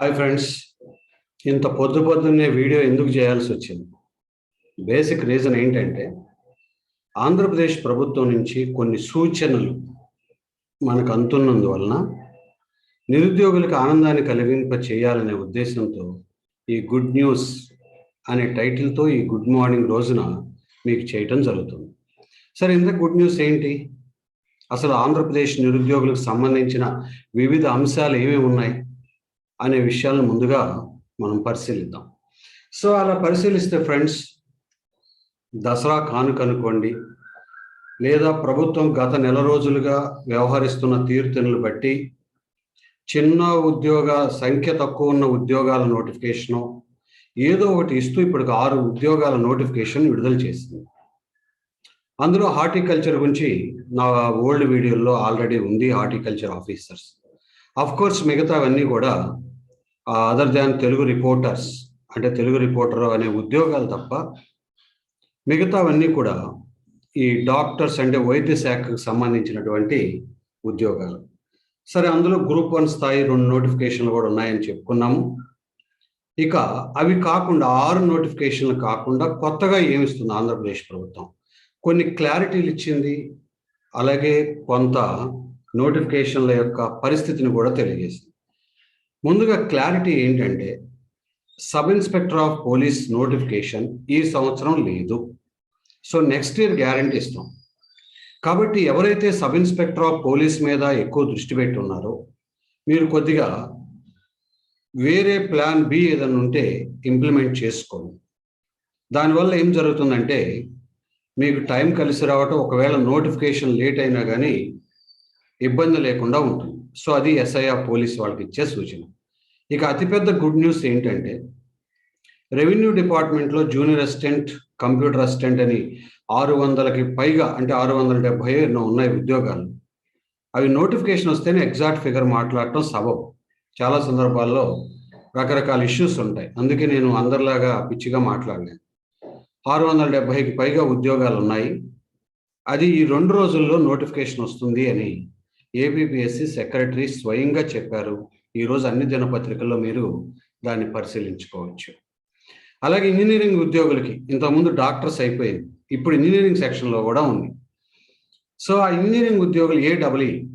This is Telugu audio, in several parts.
Hi friends. ఇంత పొద్దు పొద్దున్నే వీడియో ఎందుకు చేయాల్సి వచ్చింది? బేసిక్ రీజన్ ఏంటంటే ఆంధ్రప్రదేశ్ ప్రభుత్వం నుంచి కొన్ని సూచనలు మనకు అందుతున్నందువలన నిరుద్యోగులకు ఆనందాన్ని కలిగింప చేయాలనే ఉద్దేశంతో ఈ గుడ్ న్యూస్ అనే టైటిల్తో ఈ గుడ్ మార్నింగ్ రోజున మీకు చేయటం జరుగుతుంది. సరే ఇంత గుడ్ న్యూస్ ఏంటి? అసలు ఆంధ్రప్రదేశ్ నిరుద్యోగులకు సంబంధించిన వివిధ అంశాలు ఏమేమి ఉన్నాయి? అనే విషయాలను ముందుగా మనం పరిశీలిద్దాం. సో అలా పరిశీలిస్తే ఫ్రెండ్స్ దసరా కానుక అనుకోండి లేదా ప్రభుత్వం గత నెల రోజులుగా వ్యవహరిస్తున్న తీరుతెన్నులు బట్టి చిన్న ఉద్యోగ సంఖ్య తక్కువ ఉన్న ఉద్యోగాల నోటిఫికేషను ఏదో ఒకటి ఇస్తూ ఇప్పటికి ఆరు ఉద్యోగాల నోటిఫికేషన్ విడుదల చేసింది. అందులో హార్టికల్చర్ గురించి నా ఓల్డ్ వీడియోలో ఆల్రెడీ ఉంది హార్టికల్చర్ ఆఫీసర్స్. అఫ్ కోర్స్ మిగతావన్నీ కూడా అదర్ దాన్ తెలుగు రిపోర్టర్స్ అంటే తెలుగు రిపోర్టర్ అనే ఉద్యోగాలు తప్ప మిగతావన్నీ కూడా ఈ డాక్టర్స్ అంటే వైద్య శాఖకు సంబంధించినటువంటి ఉద్యోగాలు. సరే అందులో గ్రూప్ వన్ స్థాయి రెండు నోటిఫికేషన్లు కూడా ఉన్నాయని చెప్పుకున్నాము. ఇక అవి కాకుండా ఆరు నోటిఫికేషన్లు కాకుండా కొత్తగా ఏమిస్తుంది ఆంధ్రప్రదేశ్ ప్రభుత్వం? కొన్ని క్లారిటీలు ఇచ్చింది అలాగే కొంత నోటిఫికేషన్ల యొక్క పరిస్థితిని కూడా తెలియజేసింది. ముందుగా క్లారిటీ ఏంటంటే sub inspector of police notification ఈ సంవత్సరం లేదు. సో నెక్స్ట్ ఇయర్ గ్యారంటీ ఇస్తాం. కాబట్టి ఎవరైతే సబ్ ఇన్స్పెక్టర్ ఆఫ్ పోలీస్ మీద ఎక్కువ దృష్టి పెట్టి ఉన్నారో మీరు కొద్దిగా వేరే ప్లాన్ బి ఏదైనా ఉంటే ఇంప్లిమెంట్ చేసుకోండి. దానివల్ల ఏం జరుగుతుందంటే మీకు టైం కలిసి రావటం ఒకవేళ నోటిఫికేషన్ లేట్ అయినా కానీ ఇబ్బంది లేకుండా ఉంటుంది. సో అది ఎస్ఐఆర్ పోలీస్ వాళ్ళకి ఇచ్చే సూచన. ఇక అతిపెద్ద గుడ్ న్యూస్ ఏంటంటే రెవెన్యూ డిపార్ట్మెంట్లో జూనియర్ అసిస్టెంట్ కంప్యూటర్ అసిస్టెంట్ అని ఆరు వందలకి పైగా అంటే ఆరు వందల డెబ్బై ఎన్నో ఉన్నాయి ఉద్యోగాలు. అవి నోటిఫికేషన్ వస్తేనే ఎగ్జాక్ట్ ఫిగర్ మాట్లాడటం సబబు. చాలా సందర్భాల్లో రకరకాల ఇష్యూస్ ఉంటాయి. అందుకే నేను అందరిలాగా పిచ్చిగా మాట్లాడలేను ఆరు వందల డెబ్బైకి పైగా ఉద్యోగాలు ఉన్నాయి. అది ఈ రెండు రోజుల్లో నోటిఫికేషన్ వస్తుంది అని ఏబిపిఎస్సి సెక్రటరీ స్వయంగా చెప్పారు. ఈరోజు అన్ని దినపత్రికల్లో మీరు దాన్ని పరిశీలించుకోవచ్చు. అలాగే ఇంజనీరింగ్ ఉద్యోగులకి ఇంతకుముందు డాక్టర్స్ అయిపోయింది. ఇప్పుడు ఇంజనీరింగ్ సెక్షన్లో కూడా ఉంది. సో ఆ ఇంజనీరింగ్ ఉద్యోగులు ఏడబ్ల్యూ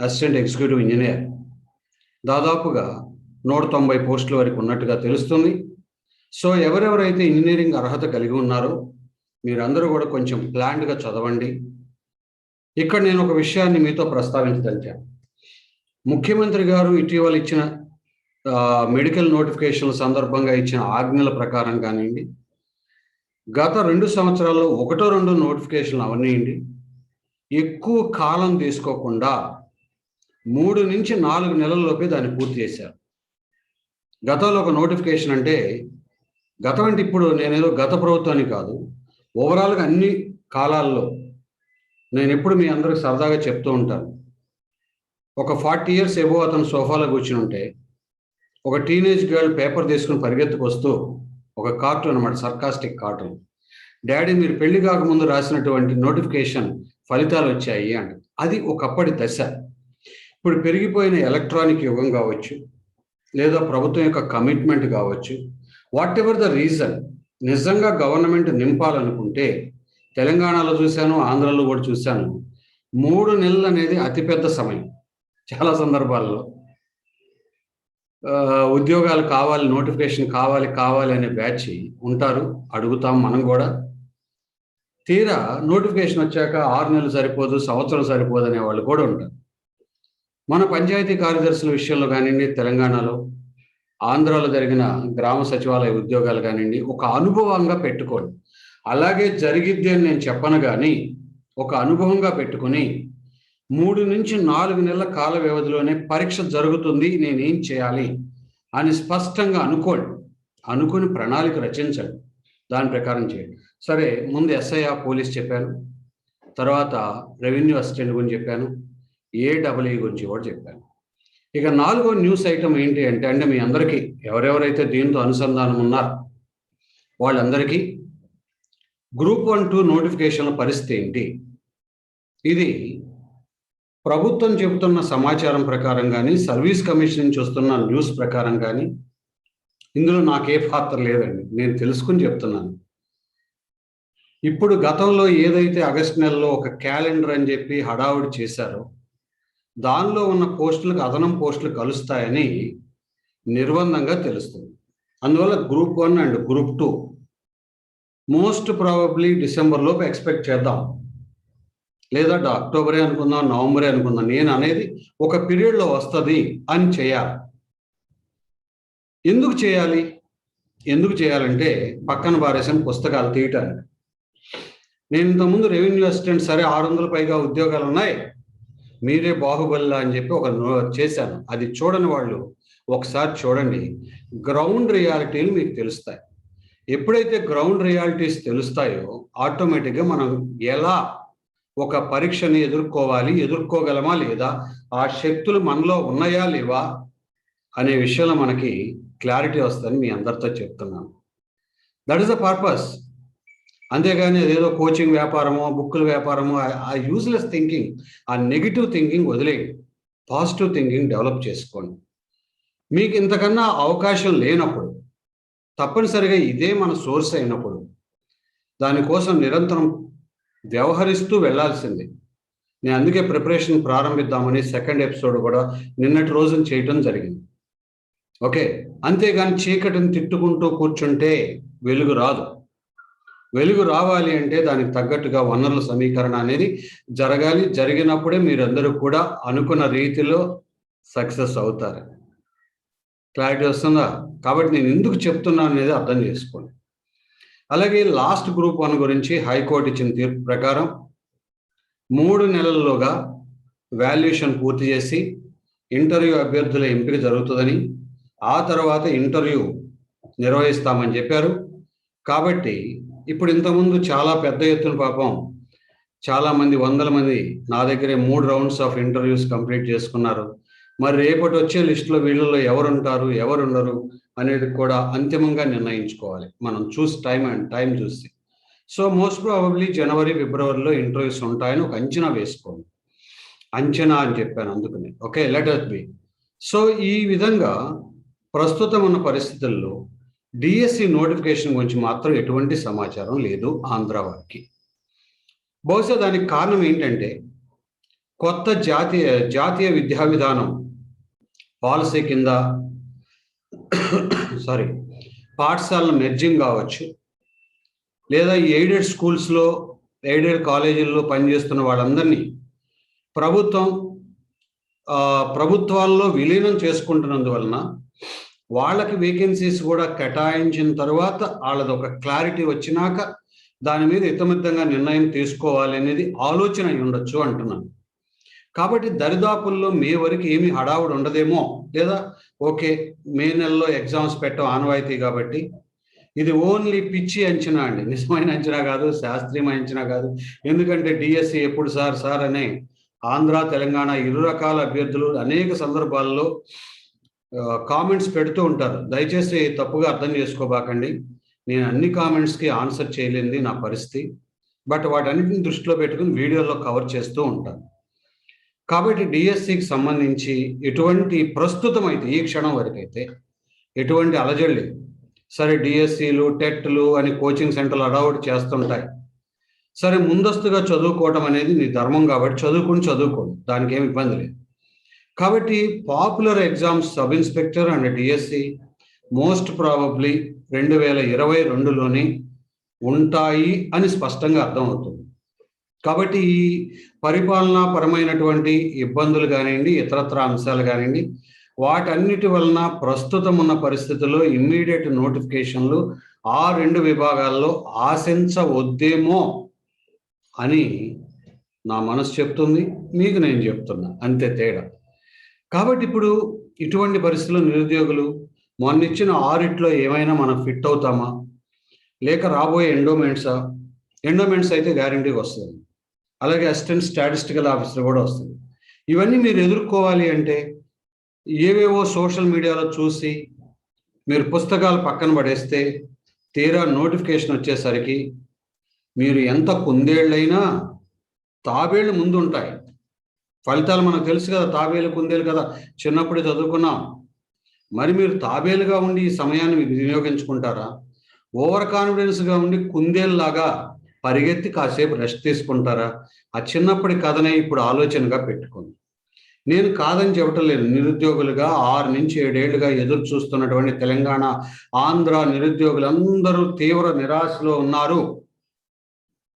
అసిస్టెంట్ ఎగ్జిక్యూటివ్ ఇంజనీర్. దాదాపుగా నూట తొంభై పోస్టుల వరకు ఉన్నట్టుగా తెలుస్తుంది. సో ఎవరెవరైతే ఇంజనీరింగ్ అర్హత కలిగి ఉన్నారో మీరందరూ కూడా కొంచెం ప్లాన్డ్గా చదవండి. ఇక్కడ నేను ఒక విషయాన్ని మీతో ప్రస్తావించదలిచాను. ముఖ్యమంత్రి గారు ఇటీవల ఇచ్చిన మెడికల్ నోటిఫికేషన్ల సందర్భంగా ఇచ్చిన ఆజ్ఞల ప్రకారం కానివ్వండి గత రెండు సంవత్సరాల్లో ఒకటో రెండు నోటిఫికేషన్లు అవనీయండి. ఎక్కువ కాలం తీసుకోకుండా మూడు నుంచి నాలుగు నెలల్లోపే దాన్ని పూర్తి చేశారు. గతంలో ఒక నోటిఫికేషన్ అంటే గతం అంటే ఇప్పుడు నేనేదో గత ప్రభుత్వాన్ని కాదు ఓవరాల్గా అన్ని కాలాల్లో నేను ఎప్పుడు మీ అందరికి సరదాగా చెప్తూ ఉంటాను. ఒక ఫార్టీ ఇయర్స్ ఎబో అతను సోఫాలో కూర్చుని ఉంటే ఒక టీనేజ్ గర్ల్ పేపర్ తీసుకుని పరిగెత్తుకు వస్తూ ఒక కార్టూన్ అనమాట సర్కాస్టిక్ కార్టూన్. డాడీ మీరు పెళ్ళి కాకముందు రాసినటువంటి నోటిఫికేషన్ ఫలితాలు వచ్చాయి అంట అది ఒకప్పటి దశ. ఇప్పుడు పెరిగిపోయిన ఎలక్ట్రానిక్ యుగం కావచ్చు లేదా ప్రభుత్వం యొక్క కమిట్మెంట్ కావచ్చు వాట్ ఎవర్ ద రీజన్ నిజంగా గవర్నమెంట్ నింపాలనుకుంటే తెలంగాణలో చూశాను ఆంధ్రలో కూడా చూశాను. మూడు నెలలు అనేది అతిపెద్ద సమయం చాలా సందర్భాల్లో. ఉద్యోగాలు కావాలి నోటిఫికేషన్ కావాలి కావాలి అనే బ్యాచ్ ఉంటారు అడుగుతాం మనం కూడా. తీరా నోటిఫికేషన్ వచ్చాక ఆరు నెలలు సరిపోదు సంవత్సరం సరిపోదు అనే వాళ్ళు కూడా ఉంటారు. మన పంచాయతీ కార్యదర్శుల విషయంలో కానివ్వండి తెలంగాణలో ఆంధ్రాలో జరిగిన గ్రామ సచివాలయ ఉద్యోగాలు కానివ్వండి ఒక అనుభవంగా పెట్టుకోండి. అలాగే జరిగిద్ది అని నేను చెప్పను కానీ ఒక అనుభవంగా పెట్టుకుని మూడు నుంచి నాలుగు నెలల కాల వ్యవధిలోనే పరీక్ష జరుగుతుంది నేనేం చేయాలి అని స్పష్టంగా అనుకోండి. అనుకుని ప్రణాళిక రచించండి. దాని ప్రకారం చేయండి. సరే ముందు ఎస్ఐఆర్ పోలీస్ చెప్పాను. తర్వాత రెవెన్యూ అసిస్టెంట్ గురించి చెప్పాను. ఏడబ్ల్యూ గురించి కూడా చెప్పాను. ఇక నాలుగో న్యూస్ ఐటమ్ ఏంటి అంటే అంటే మీ అందరికీ ఎవరెవరైతే దీంతో అనుసంధానం ఉన్నారో వాళ్ళందరికీ గ్రూప్ వన్ టూ నోటిఫికేషన్ల పరిస్థితి ఏంటి? ఇది ప్రభుత్వం చెబుతున్న సమాచారం ప్రకారం కానీ సర్వీస్ కమిషన్ నుంచి వస్తున్న న్యూస్ ప్రకారం కానీ ఇందులో నాకే పాత్ర లేదండి. నేను తెలుసుకుని చెప్తున్నాను. ఇప్పుడు గతంలో ఏదైతే ఆగస్ట్ నెలలో ఒక క్యాలెండర్ అని చెప్పి హడావుడి చేశారో దానిలో ఉన్న పోస్టులకు అదనం పోస్టులు కలుస్తాయని నిర్బంధంగా తెలుస్తుంది. అందువల్ల group one and group two most probably December లోపు ఎక్స్పెక్ట్ చేద్దాం. లేదా అక్టోబరే అనుకుందాం నవంబరే అనుకుందాం. నేను అనేది ఒక పీరియడ్లో వస్తుంది అని చేయాలి. ఎందుకు చేయాలి? ఎందుకు చేయాలంటే పక్కన పారేసిన పుస్తకాలు తీయటానికి. నేను ఇంతకుముందు రెవెన్యూ అసిస్టెంట్ సరే ఆరు వందల పైగా ఉద్యోగాలు ఉన్నాయి. మీరే బాహుబలిలా అని చెప్పి ఒక చేశాను. అది చూడని వాళ్ళు ఒకసారి చూడండి. గ్రౌండ్ రియాలిటీలు మీకు తెలుస్తాయి. ఎప్పుడైతే గ్రౌండ్ రియాలిటీస్ తెలుస్తాయో ఆటోమేటిక్గా మనం ఎలా ఒక పరీక్షని ఎదుర్కోవాలి ఎదుర్కోగలమా లేదా ఆ శక్తులు మనలో ఉన్నాయా లేవా అనే విషయంలో మనకి క్లారిటీ వస్తుందని మీ అందరితో చెప్తున్నాను. దట్ ఇస్ ద పర్పస్ అంతేగాని అదేదో కోచింగ్ వ్యాపారమో బుక్కుల వ్యాపారమో ఆ యూజ్లెస్ థింకింగ్ ఆ నెగిటివ్ థింకింగ్ వదిలేయండి పాజిటివ్ థింకింగ్ డెవలప్ చేసుకోండి. మీకు ఇంతకన్నా అవకాశం లేనప్పుడు తప్పనిసరిగా ఇదే మన సోర్స్ అయినప్పుడు దానికోసం నిరంతరం వ్యవహరిస్తూ వెళ్ళాల్సిందే నేను అందుకే ప్రిపరేషన్ ప్రారంభిద్దామని సెకండ్ ఎపిసోడ్ కూడా నిన్నటి రోజున చేయటం జరిగింది. ఓకే అంతేగాని చీకటిని తిట్టుకుంటూ కూర్చుంటే వెలుగు రాదు. వెలుగు రావాలి అంటే దానికి తగ్గట్టుగా వనరుల సమీకరణ అనేది జరగాలి. జరిగినప్పుడే మీరందరూ కూడా అనుకున్న రీతిలో సక్సెస్ అవుతారు. క్లారిటీ వస్తుందా? కాబట్టి నేను ఎందుకు చెప్తున్నాను అనేది అర్థం చేసుకోండి. అలాగే లాస్ట్ గ్రూప్ వన్ గురించి హైకోర్టు ఇచ్చిన తీర్పు ప్రకారం మూడు నెలల్లోగా వాల్యుయేషన్ పూర్తి చేసి ఇంటర్వ్యూ అభ్యర్థుల ఎంపిక జరుగుతుందని ఆ తర్వాత ఇంటర్వ్యూ నిర్వహిస్తామని చెప్పారు. కాబట్టి ఇప్పుడు ఇంతకుముందు చాలా పెద్ద ఎత్తున పాపం చాలా మంది వందల మంది నా దగ్గరే మూడు రౌండ్స్ ఆఫ్ ఇంటర్వ్యూస్ కంప్లీట్ చేసుకున్నారు. మరి రేపటి వచ్చే లిస్టులో వీళ్ళలో ఎవరుంటారు ఎవరుండరు ఎవరు ఉండరు అనేది కూడా అంతిమంగా నిర్ణయించుకోవాలి. మనం చూసి టైం అండ్ టైం చూసి సో మోస్ట్ ప్రాబబ్లీ జనవరి ఫిబ్రవరిలో ఇంటర్వ్యూస్ ఉంటాయని ఒక అంచనా వేసుకోండి. అంచనా అని చెప్పాను అందుకని. Okay letter B. సో ఈ విధంగా ప్రస్తుతం ఉన్న పరిస్థితుల్లో డిఎస్సి నోటిఫికేషన్ గురించి మాత్రం ఎటువంటి సమాచారం లేదు ఆంధ్ర వారికి. బహుశా దానికి కారణం ఏంటంటే కొత్త జాతీయ జాతీయ విద్యా విధానం పాలసీ కింద సారీ పాఠశాలను మెర్జింగ్ కావచ్చు. లేదా ఎయిడెడ్ స్కూల్స్లో ఎయిడెడ్ కాలేజీల్లో పనిచేస్తున్న వాళ్ళందరినీ ప్రభుత్వం ప్రభుత్వాల్లో విలీనం చేసుకుంటున్నందువలన వాళ్ళకి వేకెన్సీస్ కూడా కేటాయించిన తర్వాత వాళ్ళది ఒక క్లారిటీ వచ్చినాక దాని మీద ఇతమిద్దంగా నిర్ణయం తీసుకోవాలి అనేది ఆలోచన ఉండొచ్చు అంటున్నాను. కాబట్టి దరిదాపుల్లో మే వరకు ఏమి హడావుడు ఉండదేమో లేదా? ఓకే మే నెలలో ఎగ్జామ్స్ పెట్టడం ఆనవాయితీ కాబట్టి. ఇది ఓన్లీ పిచ్చి అంచనా అండి. నిజమైన అంచనా కాదు శాస్త్రీయమైన అంచనా కాదు. ఎందుకంటే డిఎస్సి ఎప్పుడు సార్ సార్ అనే ఆంధ్ర తెలంగాణ ఇరు రకాల అభ్యర్థులు అనేక సందర్భాల్లో కామెంట్స్ పెడుతూ ఉంటారు. దయచేసి తప్పుగా అర్థం చేసుకోబాకండి. నేను అన్ని కామెంట్స్కి ఆన్సర్ చేయలేనిది నా పరిస్థితి. బట్ వాటన్నిటిని దృష్టిలో పెట్టుకుని వీడియోలో కవర్ చేస్తూ ఉంటాను. కాబట్టి డిఎస్సికి సంబంధించి ఎటువంటి ప్రస్తుతం అయితే ఈ క్షణం వరకు అయితే ఎటువంటి అలజడి సరే డిఎస్సీలు టెట్లు అని కోచింగ్ సెంటర్లు అడౌట్ చేస్తుంటాయి. సరే ముందస్తుగా చదువుకోవటం అనేది నీ ధర్మం కాబట్టి చదువుకుని చదువుకోండి దానికి ఏమి ఇబ్బంది లేదు. కాబట్టి popular exams sub inspector and DSC most probably రెండు వేల ఇరవై రెండులోనే ఉంటాయి అని స్పష్టంగా అర్థమవుతుంది. కాబట్టి ఈ పరిపాలనా పరమైనటువంటి ఇబ్బందులు కానివ్వండి ఇతరత్ర అంశాలు కానివ్వండి వాటన్నిటి వలన ప్రస్తుతం ఉన్న పరిస్థితుల్లో ఇమ్మీడియట్ నోటిఫికేషన్లు ఆ రెండు విభాగాల్లో ఆశించవద్దేమో అని నా మనసు చెప్తుంది మీకు నేను చెప్తున్నా. అంతే తేడా. కాబట్టి ఇప్పుడు ఇటువంటి పరిస్థితుల్లో నిరుద్యోగులు మొన్న ఇచ్చిన ఆరిట్లో ఏమైనా మనం ఫిట్ అవుతామా? లేక రాబోయే ఎండోమెంట్సా ఎండోమెంట్స్ అయితే గ్యారంటీగా వస్తుంది. అలాగే అసిస్టెంట్ స్టాటిస్టికల్ ఆఫీసర్ కూడా వస్తుంది. ఇవన్నీ మీరు ఎదుర్కోవాలి అంటే ఏవేవో సోషల్ మీడియాలో చూసి మీరు పుస్తకాలు పక్కన పడేస్తే తీరా నోటిఫికేషన్ వచ్చేసరికి మీరు ఎంత కుందేళ్ళైనా తాబేళ్ళు ముందు ఉంటాయి. ఫలితాలు మనకు తెలుసు కదా తాబేలు కుందేలు కదా చిన్నప్పుడే చదువుకున్నాం. మరి మీరు తాబేలుగా ఉండి ఈ సమయాన్ని మీరు వినియోగించుకుంటారా? ఓవర్ కాన్ఫిడెన్స్గా ఉండి కుందేలులాగా పరిగెత్తి కాసేపు రెస్ట్ తీసుకుంటారా? ఆ చిన్నప్పటి కథనే ఇప్పుడు ఆలోచనగా పెట్టుకోండి నేను కాదని చెప్పటం లేదు. నిరుద్యోగులుగా ఆరు నుంచి ఏడేళ్ళుగా ఎదురు చూస్తున్నటువంటి తెలంగాణ ఆంధ్ర నిరుద్యోగులందరూ తీవ్ర నిరాశలో ఉన్నారు.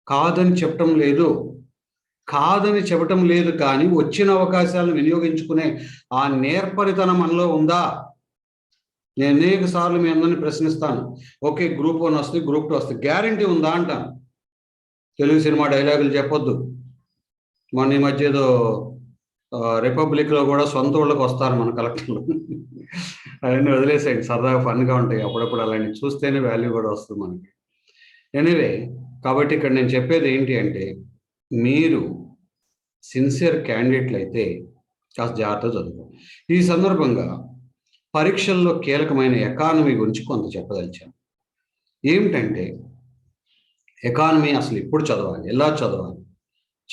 కాదని చెప్పటం లేదు. కాదని చెప్పటం లేదు కానీ వచ్చిన అవకాశాలను వినియోగించుకునే ఆ నేర్పరితనం మనలో ఉందా? నేను అనేక సార్లు మీ అందరిని ప్రశ్నిస్తాను. ఓకే గ్రూప్ వన్ వస్తుంది గ్రూప్ టూ వస్తుంది. గ్యారంటీ ఉందా? అంటాను. తెలుగు సినిమా డైలాగులు చెప్పొద్దు. మన ఈ మధ్య ఏదో రిపబ్లిక్లో కూడా సొంత ఊళ్ళకి వస్తారు మన కలెక్టర్లు. అవన్నీ వదిలేసేయండి సరదాగా ఫన్గా ఉంటాయి అప్పుడప్పుడు అలాంటి చూస్తేనే వాల్యూ కూడా వస్తుంది మనకి. ఎనీవే కాబట్టి ఇక్కడ నేను చెప్పేది ఏంటి అంటే మీరు సిన్సియర్ క్యాండిడేట్లు అయితే కాస్త జాగ్రత్త చదువు ఈ సందర్భంగా పరీక్షల్లో కీలకమైన ఎకానమీ గురించి కొంత చెప్పదలిచాను. ఏమిటంటే ఎకానమీ అసలు ఎప్పుడు చదవాలి? ఎలా చదవాలి?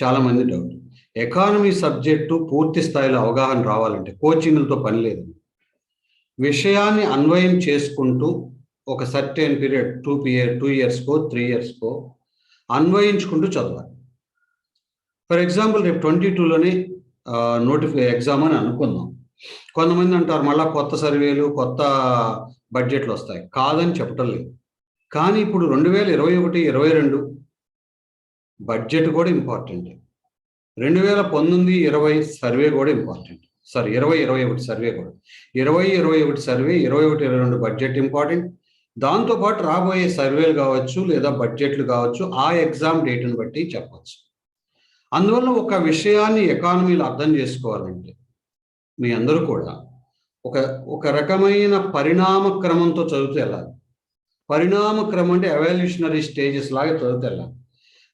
చాలామంది డౌట్ ఎకానమీ సబ్జెక్టు పూర్తి స్థాయిలో అవగాహన రావాలంటే కోచింగ్లతో పని లేదు. విషయాన్ని అన్వయం చేసుకుంటూ ఒక certain period two year two ఇయర్స్కో three ఇయర్స్కో అన్వయించుకుంటూ చదవాలి. ఫర్ ఎగ్జాంపుల్ రేపు ట్వంటీ టూలోనే నోటిఫై ఎగ్జామ్ అని అనుకుందాం. కొంతమంది అంటారు మళ్ళీ కొత్త సర్వేలు కొత్త బడ్జెట్లు వస్తాయి. కాదని చెప్పటం లేదు. కానీ ఇప్పుడు రెండు వేల ఇరవై ఒకటి ఇరవై రెండు బడ్జెట్ కూడా ఇంపార్టెంట్. రెండు వేల పంతొమ్మిది ఇరవై సర్వే కూడా ఇంపార్టెంట్. సారీ ఇరవై ఇరవై ఒకటి సర్వే కూడా. ఇరవై ఇరవై ఒకటి సర్వే ఇరవై ఒకటి ఇరవై రెండు బడ్జెట్ ఇంపార్టెంట్. దాంతోపాటు రాబోయే సర్వేలు కావచ్చు లేదా బడ్జెట్లు కావచ్చు ఆ ఎగ్జామ్ డేట్ని బట్టి చెప్పవచ్చు అందువల్ల ఒక విషయాన్ని ఎకానమీలో అర్థం చేసుకోవాలంటే మీ అందరూ కూడా ఒక ఒక రకమైన పరిణామ క్రమంతో చదువుతూ వెళ్ళాలి. పరిణామ క్రమం అంటే ఎవాల్యూషనరీ స్టేజెస్ లాగా చదువుతా వెళ్ళాలి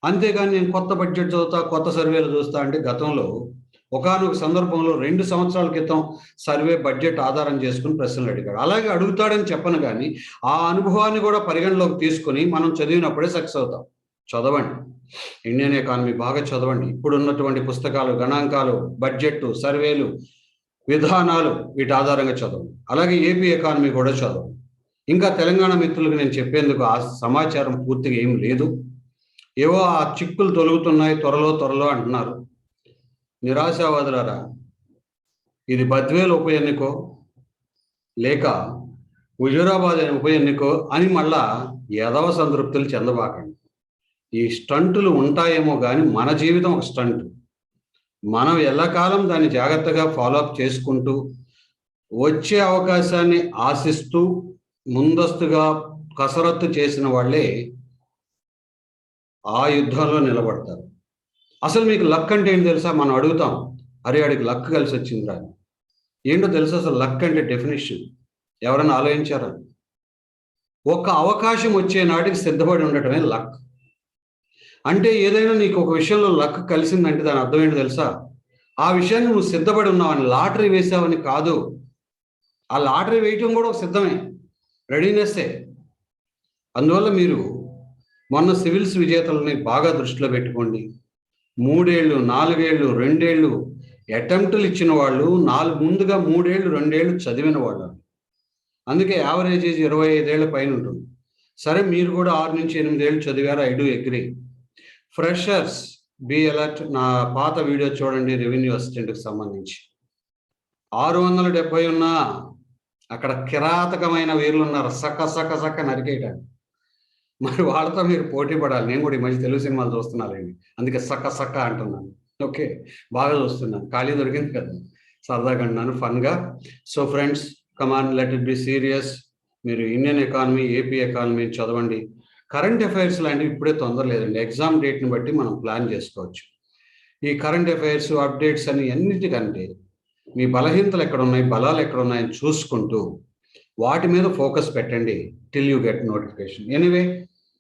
అంతేగాని నేను కొత్త బడ్జెట్ చదువుతా కొత్త సర్వేలు చూస్తా అంటే గతంలో ఒకనొక సందర్భంలో రెండు సంవత్సరాల క్రితం సర్వే బడ్జెట్ ఆధారం చేసుకుని ప్రశ్నలు అడిగాడు. అలాగే అడుగుతాడని చెప్పను కానీ ఆ అనుభవాన్ని కూడా పరిగణలోకి తీసుకొని మనం చదివినప్పుడే సక్సెస్ అవుతాం. చదవండి. ఇండియన్ ఎకానమీ బాగా చదవండి. ఇప్పుడు ఉన్నటువంటి పుస్తకాలు గణాంకాలు బడ్జెట్ సర్వేలు విధానాలు వీటి ఆధారంగా చదవండి. అలాగే ఏపీ ఎకానమీ కూడా చదవండి. ఇంకా తెలంగాణ మిత్రులకు నేను చెప్పేందుకు ఆ సమాచారం పూర్తిగా ఏం లేదు. ఏవో ఆ చిక్కులు తొలుగుతున్నాయి త్వరలో త్వరలో అంటున్నారు. నిరాశావాదులారా ఇది బద్వేలు ఉప ఎన్నికో లేక హుజూరాబాద్ ఉప ఎన్నికో అని మళ్ళా యదవ సంతృప్తులు చెందబాకండి. ఈ స్టంటులు ఉంటాయేమో కానీ మన జీవితం ఒక స్టంట్. మనం ఎల్లకాలం దాన్ని జాగ్రత్తగా ఫాలోఅప్ చేసుకుంటూ వచ్చే అవకాశాన్ని ఆశిస్తూ ముందస్తుగా కసరత్తు చేసిన వాళ్ళే ఆ యుద్ధంలో నిలబడతారు. అసలు మీకు లక్ అంటే ఏంటి తెలుసా? మనం అడుగుతాం అరే అడిగి లక్ కలిసి వచ్చిందిరా ఏంటో తెలుసా అసలు లక్ అంటే డెఫినేషన్? ఎవరైనా ఆలోచించారా? ఒక అవకాశం వచ్చే నాటికి సిద్ధపడి ఉండటమే లక్. అంటే ఏదైనా నీకు ఒక విషయంలో లక్ కలిసిందంటే దాని అర్థం ఏంటో తెలుసా? ఆ విషయాన్ని నువ్వు సిద్ధపడి ఉన్నావని లాటరీ వేసావని కాదు. ఆ లాటరీ వేయటం కూడా ఒక సిద్ధమే. రెడీనెస్సే అందువల్ల మీరు మొన్న సివిల్స్ విజేతలని బాగా దృష్టిలో పెట్టుకోండి. మూడేళ్ళు నాలుగేళ్ళు రెండేళ్ళు అటెంప్టులు ఇచ్చిన వాళ్ళు నాలుగు ముందుగా మూడేళ్ళు రెండేళ్ళు చదివిన వాళ్ళు అందుకే యావరేజ్ ఏజ్ ఇరవై ఐదేళ్ళ పైన ఉంటుంది. సరే మీరు కూడా ఆరు నుంచి ఎనిమిదేళ్ళు చదివారు I do agree freshers be alert నా పాత వీడియో చూడండి రెవెన్యూ అసిస్టెంట్కి సంబంధించి. ఆరు వందల డెబ్బై ఉన్నా అక్కడ కిరాతకమైన వీరులు ఉన్నారు సక్క సక్క సక్క నరికేయటానికి. మరి వాళ్ళతో మీరు పోటీ పడాలి. నేను కూడా ఈ మధ్య తెలుగు సినిమాలు చూస్తున్నానండి అందుకే సక్క సక్క అంటున్నాను. ఓకే బాగా చూస్తున్నాను. ఖాళీ దొరికింది కదా. సరదాగా అన్నాను ఫన్గా. So friends come on let it be serious. మీరు ఇండియన్ ఎకానమీ ఏపీ ఎకానమీ చదవండి. కరెంట్ అఫైర్స్ లాంటివి ఇప్పుడే తొందర లేదండి. ఎగ్జామ్ డేట్ని బట్టి మనం ప్లాన్ చేసుకోవచ్చు. ఈ కరెంట్ అఫైర్స్ అప్డేట్స్ అని అన్నిటికంటే మీ బలహీనతలు ఎక్కడ ఉన్నాయి బలాలు ఎక్కడ ఉన్నాయని చూసుకుంటూ వాటి మీద ఫోకస్ పెట్టండి till you get notification anyway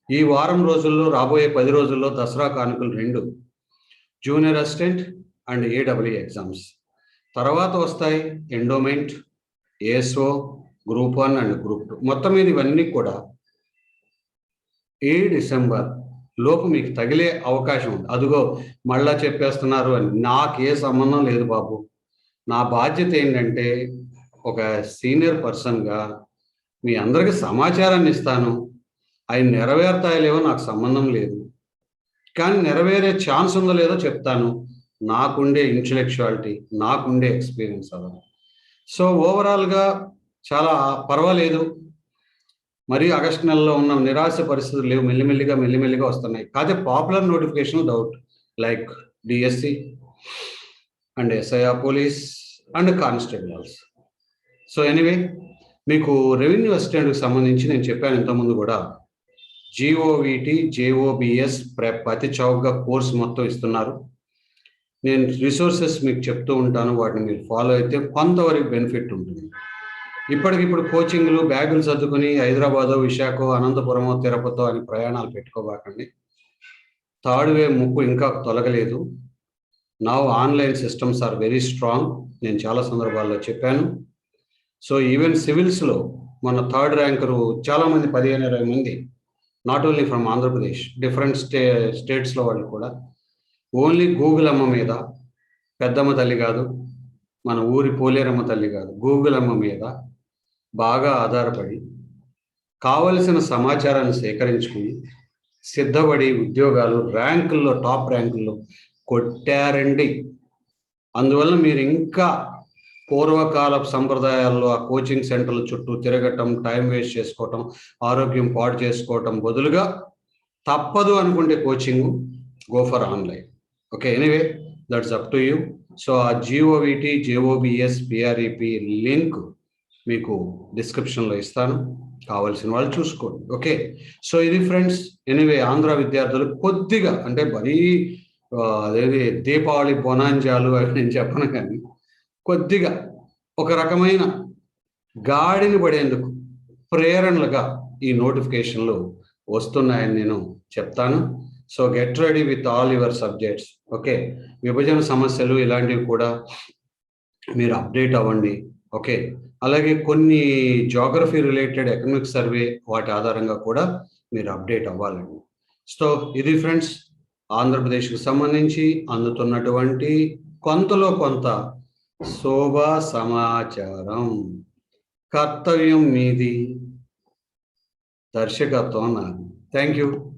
ఈ వారం రోజుల్లో రాబోయే పది రోజుల్లో దసరా కానుకలు రెండు junior assistant and AW exams తర్వాత వస్తాయి endowment ASO group one and group two మొత్తం మీద ఇవన్నీ కూడా ఏ డిసెంబర్ లోపు మీకు తగిలే అవకాశం ఉంది. అదిగో మళ్ళా చెప్పేస్తున్నారు అని. నాకు ఏ సంబంధం లేదు బాబు. నా బాధ్యత ఏంటంటే ఒక సీనియర్ పర్సన్గా మీ అందరికి సమాచారాన్ని ఇస్తాను. అవి నెరవేరుతాయలేవో నాకు సంబంధం లేదు. కానీ నెరవేరే ఛాన్స్ ఉందో లేదో చెప్తాను. నాకుండే ఇంటలెక్చువాలిటీ నాకుండే ఎక్స్పీరియన్స్ అలా సో ఓవరాల్గా చాలా పర్వాలేదు. మరి ఆగస్టు నెలలో ఉన్న నిరాశ పరిస్థితులు లేవు. మెల్లిమెల్లిగా మెల్లిమెల్లిగా వస్తున్నాయి. కాకపోతే popular notification doubt like DSC and SIR police and constable also so anyway మీకు రెవెన్యూ అసిస్టెంట్కి సంబంధించి నేను చెప్పాను ఇంతకుముందు కూడా. జీఓవిటి జేఓబిఎస్ ప్రెప్ అతి చౌకగా కోర్స్ మొత్తం ఇస్తున్నారు. నేను రిసోర్సెస్ మీకు చెప్తూ ఉంటాను వాటిని మీరు ఫాలో అయితే కొంతవరకు బెనిఫిట్ ఉంటుంది. ఇప్పటికిప్పుడు కోచింగ్లు బ్యాగులు సర్దుకుని హైదరాబాదో విశాఖ అనంతపురమో తిరుపతో అని ప్రయాణాలు పెట్టుకోబాకండి. తాడువే వే ముప్పు ఇంకా తొలగలేదు. Now online systems are very strong నేను చాలా సందర్భాల్లో చెప్పాను. సో ఈవెన్ సివిల్స్లో మన థర్డ్ ర్యాంకరు చాలామంది పదిహేను ఇరవై మంది not only from Andhra Pradesh different stay స్టేట్స్లో వాళ్ళు కూడా ఓన్లీ గూగుల్ అమ్మ మీద పెద్దమ్మ తల్లి కాదు మన ఊరి పోలేరమ్మ తల్లి కాదు గూగుల్ అమ్మ మీద బాగా ఆధారపడి కావలసిన సమాచారాన్ని సేకరించుకుని సిద్ధపడి ఉద్యోగాలు ర్యాంకుల్లో టాప్ ర్యాంకుల్లో కొట్టారండి. అందువల్ల మీరు ఇంకా పూర్వకాల సంప్రదాయాల్లో ఆ కోచింగ్ సెంటర్ల చుట్టూ తిరగటం టైం వేస్ట్ చేసుకోవటం ఆరోగ్యం పాడు చేసుకోవటం బదులుగా తప్పదు అనుకుంటే coaching go for online. Okay anyway that's up to you. So ఆ జిఓవిటి జేఓబిఎస్ పిఆర్ఈపి లింక్ మీకు డిస్క్రిప్షన్లో ఇస్తాను. కావాల్సిన వాళ్ళు చూసుకోండి. ఓకే సో ఇది ఫ్రెండ్స్ ఎనీవే ఆంధ్ర విద్యార్థులు కొద్దిగా అంటే మరీ అదేది దీపావళి బొనాంజాలు అవి నేను చెప్పను కానీ కొద్దిగా ఒక రకమైన గాడిని పడేందుకు ప్రేరణలుగా ఈ నోటిఫికేషన్లు వస్తున్నాయని నేను చెప్తాను. So get ready with all your subjects. Okay విభజన సమస్యలు ఇలాంటివి కూడా మీరు అప్డేట్ అవ్వండి. ఓకే అలాగే కొన్ని జాగ్రఫీ రిలేటెడ్ ఎకనామిక్ సర్వే వాటి ఆధారంగా కూడా మీరు అప్డేట్ అవ్వాలండి. సో ఇది ఫ్రెండ్స్ ఆంధ్రప్రదేశ్కు సంబంధించి అందుతున్నటువంటి కొంతలో కొంత శోభ సమాచారం. కర్తవ్యం మీది. దర్శకత్వం నాది. Thank you